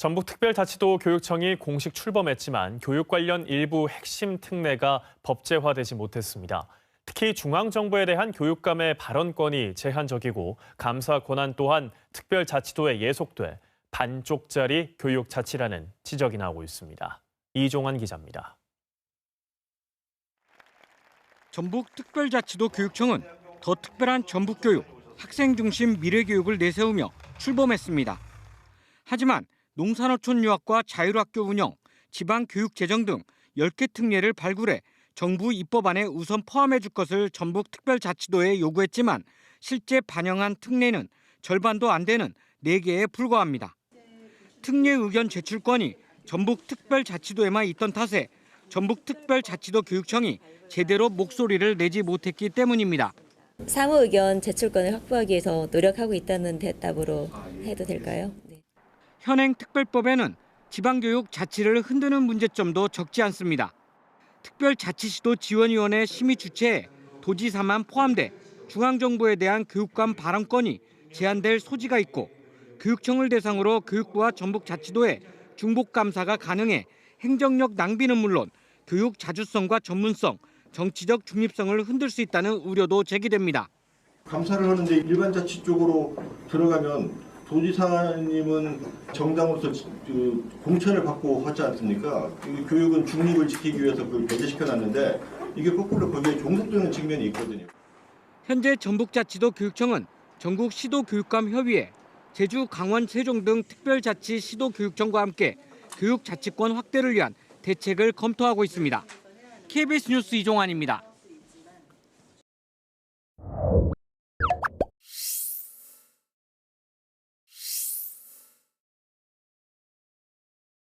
전북특별자치도 교육청이 공식 출범했지만 교육 관련 일부 핵심 특례가 법제화되지 못했습니다. 특히 중앙정부에 대한 교육감의 발언권이 제한적이고 감사 권한 또한 특별자치도에 예속돼 반쪽짜리 교육자치라는 지적이 나오고 있습니다. 이종환 기자입니다. 전북특별자치도 교육청은 더 특별한 전북교육, 학생 중심 미래교육을 내세우며 출범했습니다. 하지만 농산어촌 유학과 자율학교 운영, 지방교육재정 등 10개 특례를 발굴해 정부 입법안에 우선 포함해 줄 것을 전북 특별자치도에 요구했지만 실제 반영한 특례는 절반도 안 되는 4개에 불과합니다. 특례 의견 제출권이 전북 특별자치도에만 있던 탓에 전북 특별자치도 교육청이 제대로 목소리를 내지 못했기 때문입니다. 사무 의견 제출권을 확보하기 위해서 노력하고 있다는 대답으로 해도 될까요? 네. 현행 특별법에는 지방교육 자치를 흔드는 문제점도 적지 않습니다. 특별자치시도 지원위원회 심의 주체에 도지사만 포함돼 중앙정부에 대한 교육감 발언권이 제한될 소지가 있고 교육청을 대상으로 교육부와 전북자치도의 중복감사가 가능해 행정력 낭비는 물론 교육 자주성과 전문성, 정치적 중립성을 흔들 수 있다는 우려도 제기됩니다. 감사를 하는데 일반 자치 쪽으로 들어가면 도지사님은 정당으로서 그 공천을 받고 하지 않습니까? 이 교육은 중립을 지키기 위해서 그걸 배제시켜 놨는데 이게 거꾸로 거기에 종속되는 측면이 있거든요. 현재 전북자치도 교육청은 전국 시도교육감 협의회, 제주, 강원, 세종 등 특별자치 시도교육청과 함께 교육자치권 확대를 위한 대책을 검토하고 있습니다. KBS 뉴스 이종환입니다.